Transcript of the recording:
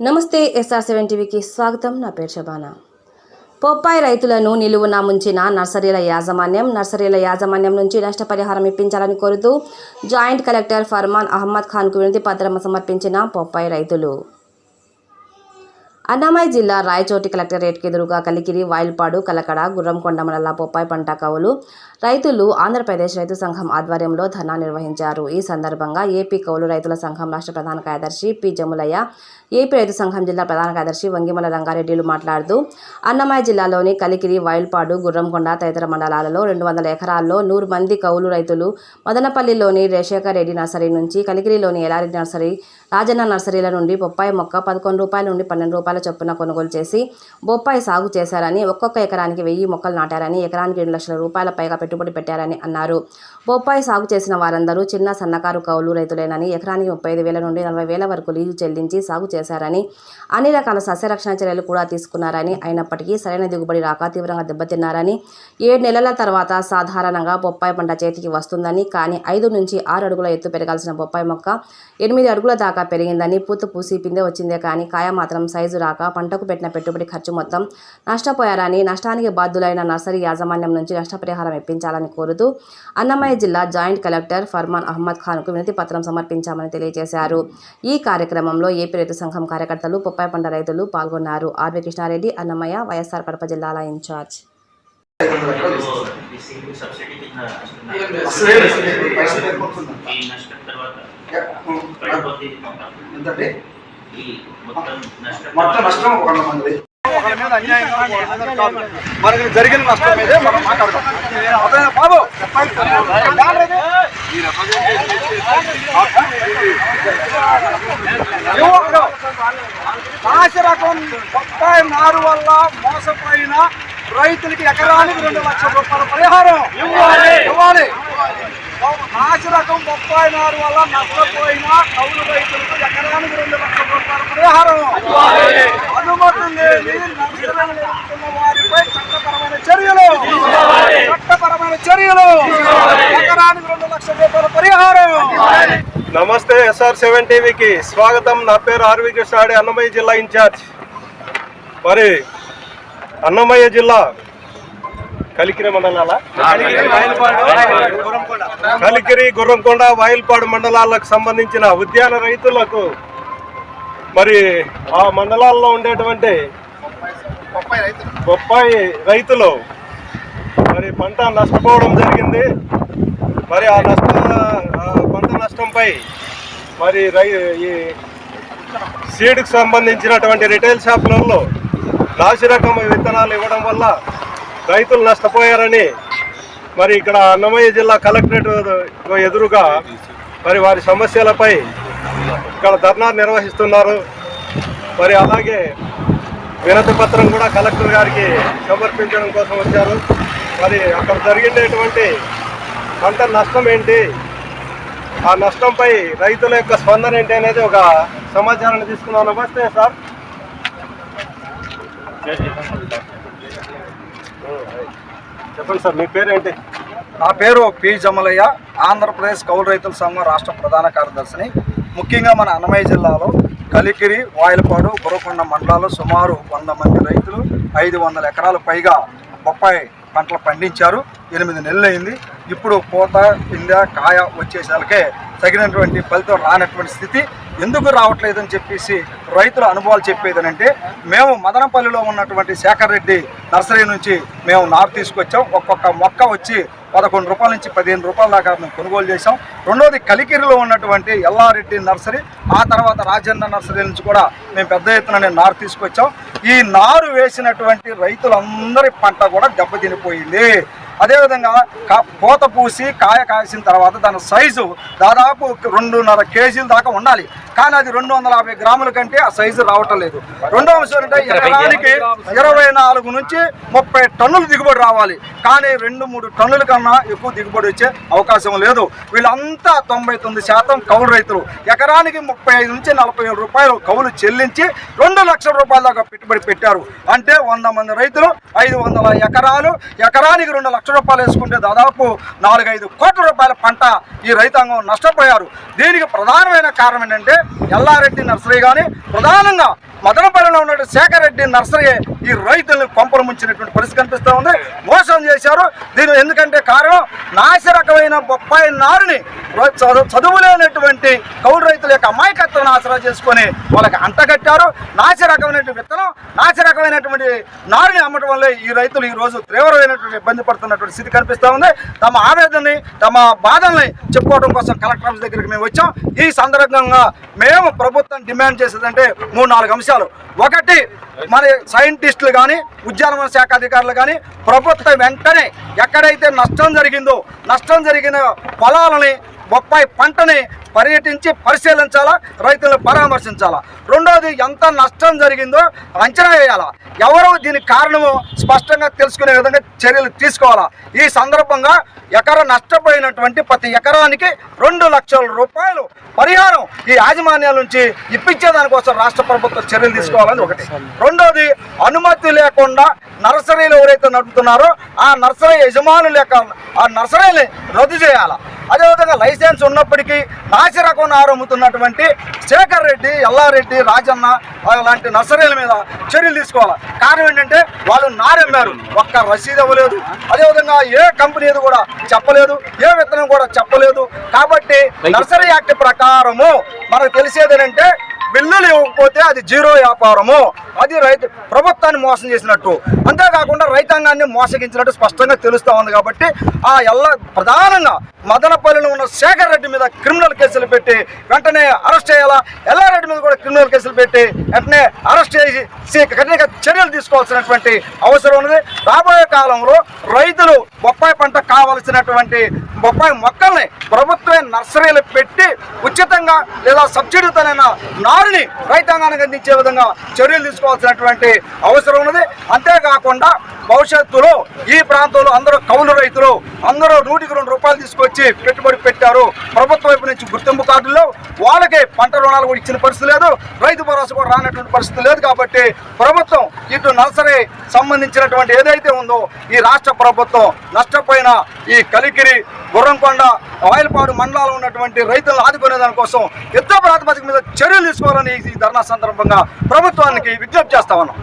నమస్తే SR seven టీవీకి స్వాగతం. నా పేరు శబానా. పొప్పాయి రైతులను నిలువున ముంచిన నర్సరీల యాజమాన్యం నర్సరీల యాజమాన్యం నుంచి నష్టపరిహారం ఇప్పించాలని కోరుతూ జాయింట్ కలెక్టర్ ఫర్మాన్ అహ్మద్ ఖాన్కు వినతి పత్రం సమర్పించిన పొప్పాయి రైతులు. అన్నమయ్య జిల్లా రాయచోటి కలెక్టరేట్కి ఎదురుగా కలికిరి వాయిల్పాడు కలకడ గుర్రంకొండ మండల బొప్పాయి పంట కవులు రైతులు ఆంధ్రప్రదేశ్ రైతు సంఘం ఆధ్వర్యంలో ధర్నా నిర్వహించారు. ఈ సందర్భంగా ఏపీ కౌలు రైతుల సంఘం రాష్ట్ర ప్రధాన కార్యదర్శి పి. జములయ్య ఏపీ రైతు సంఘం జిల్లా ప్రధాన కార్యదర్శి వంగిమల రంగారెడ్డిలు మాట్లాడుతూ అన్నమయ్య జిల్లాలోని కలికిరి వాయిల్పాడు గుర్రంకొండ తదితర మండలాలలో రెండు వందల ఎకరాల్లో నూరు మంది కౌలు రైతులు మదనపల్లిలోని రేషేఖర్ రెడ్డి నర్సరీ నుంచి కలికిరిలోని ఎలారెడ్డి నర్సరీ రాజన్న నర్సరీల నుండి బొప్పాయి మొక్క పదకొండు రూపాయల నుండి పన్నెండు రూపాయల చొప్పున కొనుగోలు చేసి బొప్పాయి సాగు చేశారని ఒక్కొక్క ఎకరానికి వెయ్యి మొక్కలు నాటారని ఎకరానికి రెండు లక్షల రూపాయల పైగా పెట్టుబడి పెట్టారని అన్నారు. బొప్పాయి సాగు చేసిన వారందరూ చిన్న సన్నకారు కౌలు రైతులేనని ఎకరానికి ముప్పై ఐదు వేల నుండి నలభై వేల వరకు లీజు చెల్లించి సాగు చేశారని అన్ని రకాల సస్యరక్షణ చర్యలు కూడా తీసుకున్నారని అయినప్పటికీ సరైన దిగుబడి రాక తీవ్రంగా దెబ్బతిన్నారని ఏడు నెలల తర్వాత సాధారణంగా బొప్పాయి పంట చేతికి వస్తుందని కానీ ఐదు నుంచి ఆరు అడుగుల ఎత్తు పెరగాల్సిన బొప్పాయి మొక్క ఎనిమిది అడుగుల దాకా పెరిగిందని పూత పూసి పిందె వచ్చిందే కానీ కాయ మాత్రం సైజు రాక పంటకు పెట్టిన పెట్టుబడి ఖర్చు మొత్తం నష్టపోయారని నష్టానికి బాధ్యులైన నర్సరీ యాజమాన్యం నుంచి నష్టపరిహారం ఇప్పించాలని కోరుతూ అన్నమయ్య జిల్లా జాయింట్ కలెక్టర్ ఫర్మాన్ అహ్మద్ ఖాన్కు వినతి పత్రం సమర్పించామని తెలియజేశారు. ఈ కార్యక్రమంలో ఏపీ రైతు సంఘం కార్యకర్తలు బొప్పాయి పంట రైతులు పాల్గొన్నారు. ఆర్వి కృష్ణారెడ్డి అన్నమయ్య వైఎస్ఆర్ కడప జిల్లాల ఇన్ఛార్జ్. ఈ మొత్తం. నష్టం మంది. మనకి జరిగిన నష్టం మీదే మనం మాట్లాడదాం. బాబు. యువకుడు, బొప్పాయి నారు వల్ల మోసపోయిన రైతులకి ఎకరానికి రెండు లక్షల రూపాయల పరిహారం. ఇవ్వాలి. ఇవ్వాలి. నాసిరకం బొప్పాయి నారు వల్ల నష్టపోయిన కౌలు రైతులకు ఎకరానికి రెండు లక్షల రూపాయల పరిహారం. అనుమతి లేని నర్సరీలు నడుపుతున్న వారిపై చట్టపరమైన చర్యలు. చట్టపరమైన చర్యలు. ఎకరానికి రెండు లక్షల రూపాయల పరిహారం. నమస్తే ఎస్ఆర్ సెవెన్ టీవీకి స్వాగతం. నా పేరు ఆర్వి కృష్ణాడి అన్నమయ్య జిల్లా ఇన్ఛార్జ్. మరి అన్నమయ్య జిల్లా కలికిరి మండలాల? కలికిరి గుర్రంకొండ వాయిల్పాడు మండలాలకు సంబంధించిన ఉద్యాన రైతులకు మరి ఆ మండలాల్లో ఉండేటువంటి బొప్పాయి రైతులు మరి పంట నష్టపోవడం జరిగింది. మరి ఆ నష్ట ఆ పంట నష్టంపై మరి రై ఈ సీడ్కి సంబంధించినటువంటి రిటైల్ షాపులలో నాసిరకం విత్తనాలు ఇవ్వడం వల్ల రైతులు నష్టపోయారని మరి ఇక్కడ అన్నమయ్య జిల్లా కలెక్టరేట్ ఎదురుగా మరి వారి సమస్యలపై ఇక్కడ ధర్నా నిర్వహిస్తున్నారు. మరి అలాగే వినతి పత్రం కూడా కలెక్టర్ గారికి సమర్పించడం కోసం వచ్చారు. మరి అక్కడ జరిగినటువంటి పంట నష్టం ఏంటి? ఆ నష్టంపై రైతుల యొక్క స్పందన ఏంటి అనేది ఒక సమాచారాన్ని తీసుకున్నాం నమస్తే సార్. చెప్పండి సార్ మీ పేరేంటి? నా పేరు పి జమలయ్య. ఆంధ్రప్రదేశ్ కౌలు రైతుల సంఘం రాష్ట్ర ప్రధాన కార్యదర్శిని. ముఖ్యంగా మన అన్నమయ్య జిల్లాలో కలికిరి వాయిలపాడు గురకొండ మండలాల్లో సుమారు వంద మంది రైతులు ఐదు వందల ఎకరాలు పైగా బొప్పాయి పంటలు పండించారు. ఎనిమిది నెలలు అయింది ఇప్పుడు పూత పిండ కాయ వచ్చేసరికే తగినటువంటి ఫలితం రానటువంటి స్థితి ఎందుకు రావట్లేదని చెప్పేసి రైతుల అనుభవాలు చెప్పేదనంటే మేము మదనపల్లిలో ఉన్నటువంటి శేఖర్ రెడ్డి నర్సరీ నుంచి మేము నారు తీసుకొచ్చాం. ఒక్కొక్క మొక్క వచ్చి పదకొండు రూపాయల నుంచి పదిహేను రూపాయల దాకా మేము కొనుగోలు చేసాం రెండోది కలికిరిలో ఉన్నటువంటి ఎల్లారెడ్డి నర్సరీ ఆ తర్వాత రాజేంద్ర నర్సరీ నుంచి కూడా మేము పెద్ద ఎత్తున నేను నారు తీసుకొచ్చాం. ఈ నారు వేసినటువంటి రైతులందరి పంట కూడా దెబ్బతినిపోయింది. అదేవిధంగా కా పూత పూసి కాయ కాసిన తర్వాత దాని సైజు దాదాపు రెండున్నర కేజీల దాకా ఉండాలి. కానీ అది రెండు వందల యాభై గ్రాముల కంటే ఆ సైజు రావటం లేదు. రెండో అంశం అంటే ఎకరానికి ఇరవై నాలుగు నుంచి ముప్పై టన్నులు దిగుబడి రావాలి. కానీ రెండు మూడు టన్నుల కన్నా ఎక్కువ దిగుబడి వచ్చే అవకాశం లేదు. వీళ్ళంతా తొంభై తొమ్మిది శాతం కౌలు రైతులు. ఎకరానికి ముప్పై ఐదు నుంచి నలభై వేల రూపాయలు కౌలు చెల్లించి రెండు లక్షల రూపాయల దాకా పెట్టుబడి పెట్టారు. అంటే వంద మంది రైతులు ఐదు వందల ఎకరాలు ఎకరానికి రెండు లక్షల లక్ష రూపాయలు వేసుకుంటే దాదాపు నాలుగైదు కోట్ల రూపాయల పంట ఈ రైతాంగం నష్టపోయారు. దీనికి ప్రధానమైన కారణం ఏంటంటే ఎల్లారెడ్డి నర్సరీ కానీ ప్రధానంగా మదనపల్లిలో ఉన్న శేఖర్ రెడ్డి నర్సరీ ఈ రైతులను పంపలు ముంచినటువంటి పరిస్థితి కనిపిస్తూ ఉంది. మోసం చేశారు. దీని ఎందుకంటే కారణం నాశరకమైన బొప్పాయి నారుని చదువు చదువులేనటువంటి కౌలు రైతుల యొక్క అమాయకత్వాన్ని ఆసరా చేసుకొని వాళ్ళకి అంటగట్టారు నాసి రకమైనటువంటి విత్తనం నాసి రకమైనటువంటి నారుని అమ్మటం వల్ల ఈ రైతులు ఈ రోజు తీవ్రమైనటువంటి ఇబ్బంది పడుతున్నటువంటి స్థితి కనిపిస్తూ ఉంది. తమ ఆవేదనని తమ బాధల్ని చెప్పుకోవడం కోసం కలెక్టర్ ఆఫీస్ దగ్గరికి మేము వచ్చాం. ఈ సందర్భంగా మేము ప్రభుత్వం డిమాండ్ చేసేదంటే మూడు నాలుగు అంశాలు. ఒకటి మరి సైంటిస్టులు కానీ ఉద్యానవన శాఖ అధికారులు కానీ ప్రభుత్వం వెంటనే ఎక్కడైతే నష్టం జరిగిందో నష్టం జరిగిన పొలాలని బొప్పాయి పంటని పర్యటించి పరిశీలించాలా రైతులను పరామర్శించాలా? రెండోది ఎంత నష్టం జరిగిందో అంచనా వేయాలా? ఎవరు దీనికి కారణమో స్పష్టంగా తెలుసుకునే విధంగా చర్యలు తీసుకోవాలా? ఈ సందర్భంగా ఎకర నష్టపోయినటువంటి ప్రతి ఎకరానికి రెండు లక్షల రూపాయలు పరిహారం ఈ యాజమాన్యాల నుంచి ఇప్పించేదానికోసం రాష్ట్ర ప్రభుత్వం చర్యలు తీసుకోవాలని ఒకటి. రెండోది అనుమతి లేకుండా నర్సరీలు ఎవరైతే నడుపుతున్నారో ఆ నర్సరీ యజమానుల యొక్క ఆ నర్సరీని రద్దు చేయాలా? అదేవిధంగా లైసెన్స్ ఉన్నప్పటికీ నాసి రకం నారు అమ్ముతున్నటువంటి శేఖర్ రెడ్డి ఎల్లారెడ్డి రాజన్న అలాంటి నర్సరీల మీద చర్యలు తీసుకోవాలి? కారణం ఏంటంటే వాళ్ళు నారమ్మారు ఒక్క రసీదు ఇవ్వలేదు. అదేవిధంగా ఏ కంపెనీ కూడా చెప్పలేదు. ఏ విత్తనం కూడా చెప్పలేదు. కాబట్టి నర్సరీ యాక్ట్ ప్రకారము మనకు తెలిసేది ఏంటంటే బిల్లులు ఇవ్వకపోతే అది జీరో వ్యాపారము. అది రైతు ప్రభుత్వాన్ని మోసం చేసినట్టు. అంతేకాకుండా రైతాంగాన్ని మోసగించినట్టు స్పష్టంగా తెలుస్తూ ఉంది కాబట్టి ఆ ఎల్ల ప్రధానంగా మదనపల్లిలో ఉన్న శేఖర్ రెడ్డి మీద క్రిమినల్ కేసులు పెట్టి వెంటనే అరెస్ట్ చేయాలా? ఎల్లారెడ్డి మీద కూడా క్రిమినల్ కేసులు పెట్టి వెంటనే అరెస్ట్ చేసి కఠిన చర్యలు తీసుకోవాల్సినటువంటి అవసరం ఉన్నది. రాబోయే కాలంలో రైతులు బొప్పాయి పంట కావలసినటువంటి బొప్పాయి మొక్కల్ని ప్రభుత్వమే నర్సరీలు పెట్టి ఉచితంగా లేదా సబ్సిడీతోనైనా నారుని రైతాంగానికి అందించే విధంగా చర్యలు తీసుకోవాల్సినటువంటి అవసరం ఉన్నది. అంతేకాకుండా భవిష్యత్తులో ఈ ప్రాంతంలో అందరూ కౌలు రైతులు అందరూ నూటికి రెండు రూపాయలు తీసుకొచ్చి పెట్టుబడి పెట్టారు. ప్రభుత్వం వైపు నుంచి గుర్తింపు కార్డుల్లో వాళ్ళకే పంట రుణాలు కూడా ఇచ్చిన పరిస్థితి లేదు. రైతు భరోసా కూడా రానటువంటి పరిస్థితి లేదు కాబట్టి ప్రభుత్వం ఇటు నర్సరీ సంబంధించినటువంటి ఏదైతే ఉందో ఈ రాష్ట్ర ప్రభుత్వం నష్టపోయిన ఈ కలికిరి గుర్రంకొండ ఆయిల్పాడు మండలాలు ఉన్నటువంటి రైతులను ఆదుకునే దానికోసం యుద్ధ ప్రాతిపదిక మీద చర్యలు తీసుకోవాలని ఈ ధర్నా సందర్భంగా ప్రభుత్వానికి విజ్ఞప్తి చేస్తా ఉన్నాం.